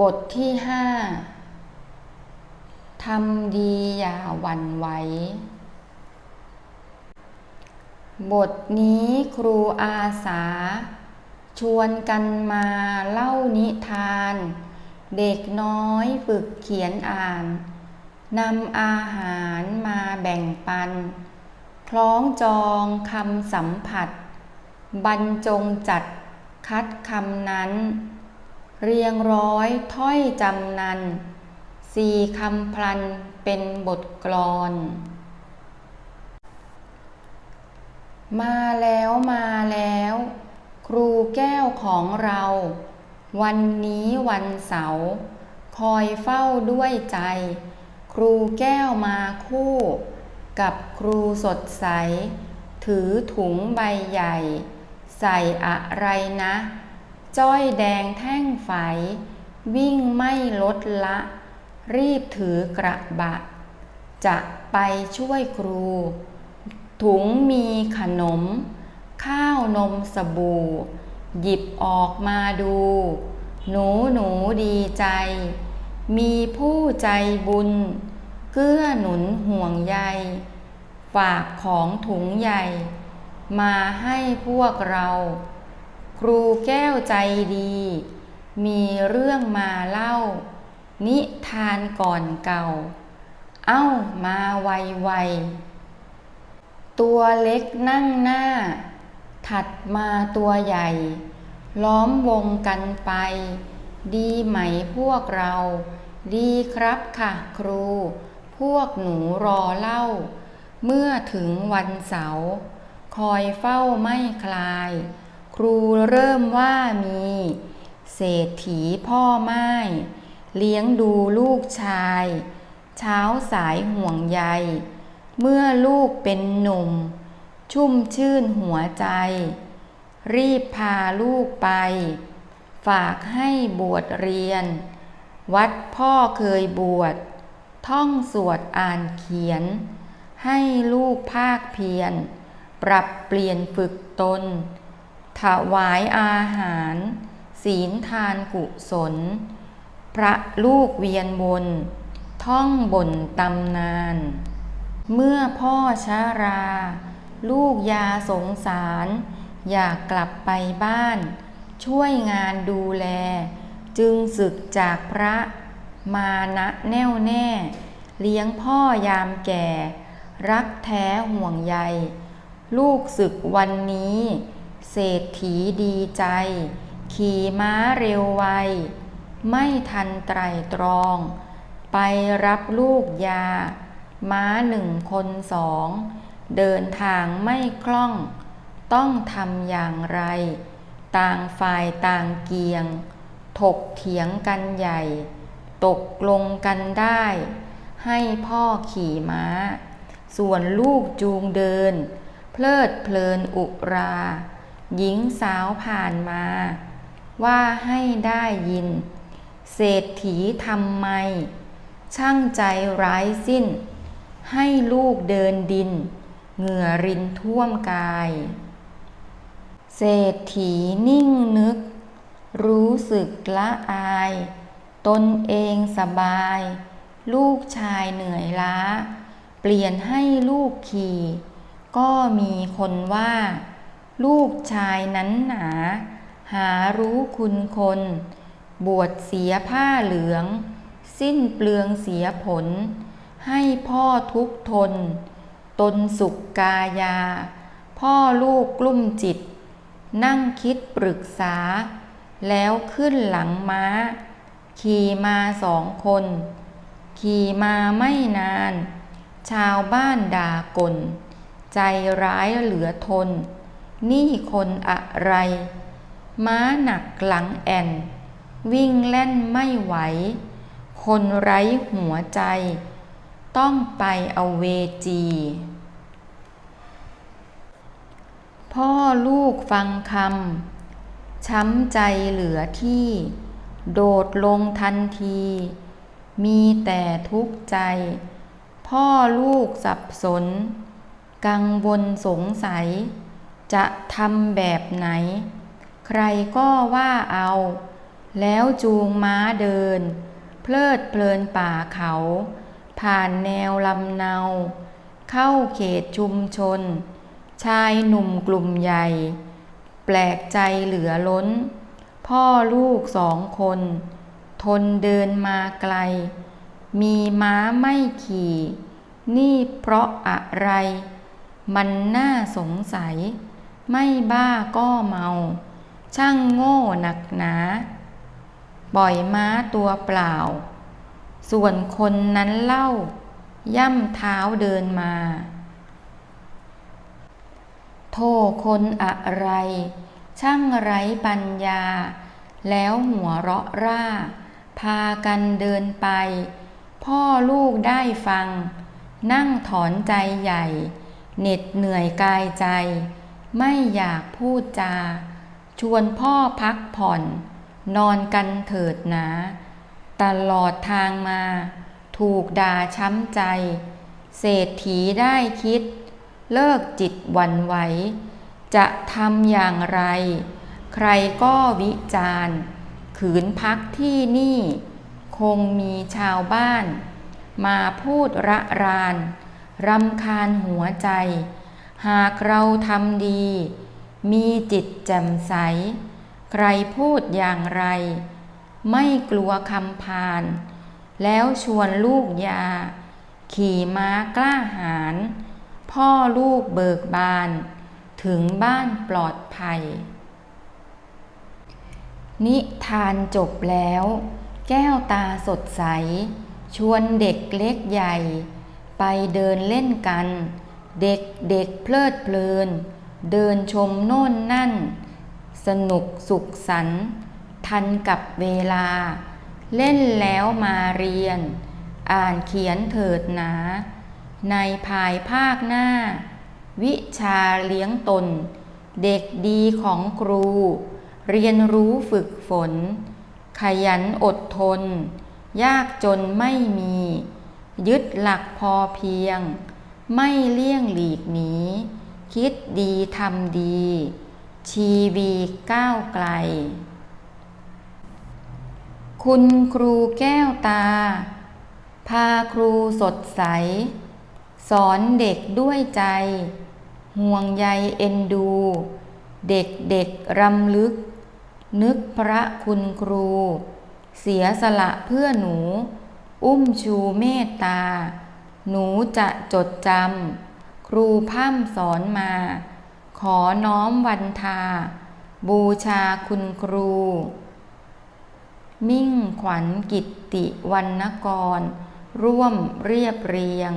บทที่ห้าทำดีอย่าหวั่นไหว บทนี้ครูอาสา ชวนกันมาเล่านิทาน เด็กน้อยฝึกเขียนอ่านนำอาหารมาแบ่งปัน คล้องจองคำสัมผัส บรรจงจัดคัดคำนั้น เรียงร้อยถ้อยจำนันสี่คำพลันเป็นบทกลอน มาแล้วมาแล้ว ครูแก้วของเรา วันนี้วันเสาร์คอยเฝ้าด้วยใจ ครูแก้วมาคู่ กับครูสดใส ถือถุงใบใหญ่ ใส่อะไรนะ จ้อยแดงแท่งไฝ วิ่งไม่ลดละ รีบถือกระบะ จะไปช่วยครู ถุงมีขนม ข้าวนมสบู่ หยิบออกมาดู หนูหนูดีใจ มีผู้ใจบุญ เกื้อหนุนห่วงใย ฝากของถุงใหญ่ มาให้พวกเรา ครูแก้วใจดี มีเรื่องมาเล่า นิทานก่อนเก่า เอ้ามาไวไวๆตัวเล็กนั่งหน้า ถัดมาตัวใหญ่ ล้อมวงกันไป ดีไหมพวกเรา ดีครับค่ะครู พวกหนูรอเล่า เมื่อถึงวันเสาร์คอยเฝ้าไม่คลาย ครูเริ่มว่ามีเศรษฐีพ่อไม้เลี้ยงดูลูกชาย เช้าสายห่วงใย เมื่อลูกเป็นหนุ่ม ชุ่มชื่นหัวใจ รีบพาลูกไป ฝากให้บวชเรียน วัดพ่อเคยบวช ท่องสวดอ่านเขียน ให้ลูกภาคเพียร ปรับเปลี่ยนฝึกตน ถวายอาหาร ศีลทานกุศล พระลูกเวียนวนท่องบนตำนาน เมื่อพ่อชารา ลูกยาสงสาร อยากกลับไปบ้าน ช่วยงานดูแล จึงศึกจากพระมานะแน่วแน่ เลี้ยงพ่อยามแก่ รักแท้ห่วงใย ลูกศึกวันนี้ เศรษฐีดีใจ ขี่ม้าเร็วไว ไม่ทันไตรตรอง ไปรับลูกยา ม้าหนึ่งคนสอง เดินทางไม่คล่อง ต้องทำอย่างไร ต่างฝ่ายต่างเกียง ถกเถียงกันใหญ่ ตกลงกันได้ ให้พ่อขี่ม้า ส่วนลูกจูงเดิน เพลิดเพลินอุรา หญิงสาวผ่านมา ว่าให้ได้ยิน เศรษฐีทำไม ช่างใจร้ายสิ้น ให้ลูกเดินดิน เหงื่อรินท่วมกาย เศรษฐีนิ่งนึก รู้สึกละอาย ตนเองสบาย ลูกชายเหนื่อยล้า เปลี่ยนให้ลูกขี่ ก็มีคนว่า ลูกชายนั้นหนา หารู้คุณคน บวชเสียผ้าเหลือง สิ้นเปลืองเสียผล ให้พ่อทุกทน ตนสุขกายา พ่อลูกกลุ้มจิต นั่งคิดปรึกษา แล้วขึ้นหลังม้า ขี่มาสองคน ขี่มาไม่นาน ชาวบ้านด่ากล ใจร้ายเหลือทน นี่คนอะไร ม้าหนักหลังแอนวิ่งเล่นไม่ไหว คนไร้หัวใจ ต้องไปเอาเวจี พ่อลูกฟังคำช้ำใจเหลือที่ โดดลงทันที มีแต่ทุกข์ใจ พ่อลูกสับสน กังวลสงสัย จะทำแบบไหน ใครก็ว่าเอา แล้วจูงม้าเดิน เพลิดเพลินป่าเขา ผ่านแนวลำเนา เข้าเขตชุมชน ชายหนุ่มกลุ่มใหญ่ แปลกใจเหลือล้น พ่อลูกสองคน ทนเดินมาไกล มีม้าไม่ขี่ นี่เพราะอะไรมันน่าสงสัย ไม่บ้าก็เมา ช่างโง่หนักหนาปล่อยม้าตัวเปล่า ส่วนคนนั้นเล่า ย่ำเท้าเดินมา โทษคนอะไร ช่างไร้ปัญญา แล้วหัวเราะร่า พากันเดินไป พ่อลูกได้ฟัง นั่งถอนใจใหญ่ เหน็ดเหนื่อยกายใจ ไม่อยากพูดจา ชวนพ่อพักผ่อน นอนกันเถิดหนา ตลอดทางมา ถูกด่าช้ำใจ เศรษฐีได้คิด เลิกจิตวันไหว จะทำอย่างไร ใครก็วิจารณ์ ขืนพักที่นี่ คงมีชาวบ้าน มาพูดระรานรำคาญหัวใจ หากเราทำดี มีจิตแจ่มใส ใครพูดอย่างไร ไม่กลัวคำพาน แล้วชวนลูกยา ขี่ม้ากล้าหาญพ่อลูกเบิกบาน ถึงบ้านปลอดภัย นิทานจบแล้ว แก้วตาสดใส ชวนเด็กเล็กใหญ่ ไปเดินเล่นกัน เด็กเด็กเพลิดเพลิน เดินชมโน่นนั่น สนุกสุขสันทันกับเวลา เล่นแล้วมาเรียน อ่านเขียนเถิดหนา ในภายภาคหน้า วิชาเลี้ยงตน เด็กดีของครู เรียนรู้ฝึกฝน ขยันอดทน ยากจนไม่มี ยึดหลักพอเพียง ไม่เลี่ยงหลีกหนี คิดดีทำดี ชีวีก้าวไกล คุณครูแก้วตา พาครูสดใส สอนเด็กด้วยใจ ห่วงใยเอ็นดู เด็กเด็กรำลึก นึกพระคุณครู เสียสละเพื่อหนู อุ้มชูเมตตา หนูจะจดจำครูพร่ำสอนมา ขอน้อมวันทา บูชาคุณครู มิ่งขวัญกิตติวรรณกร ร่วมเรียบเรียง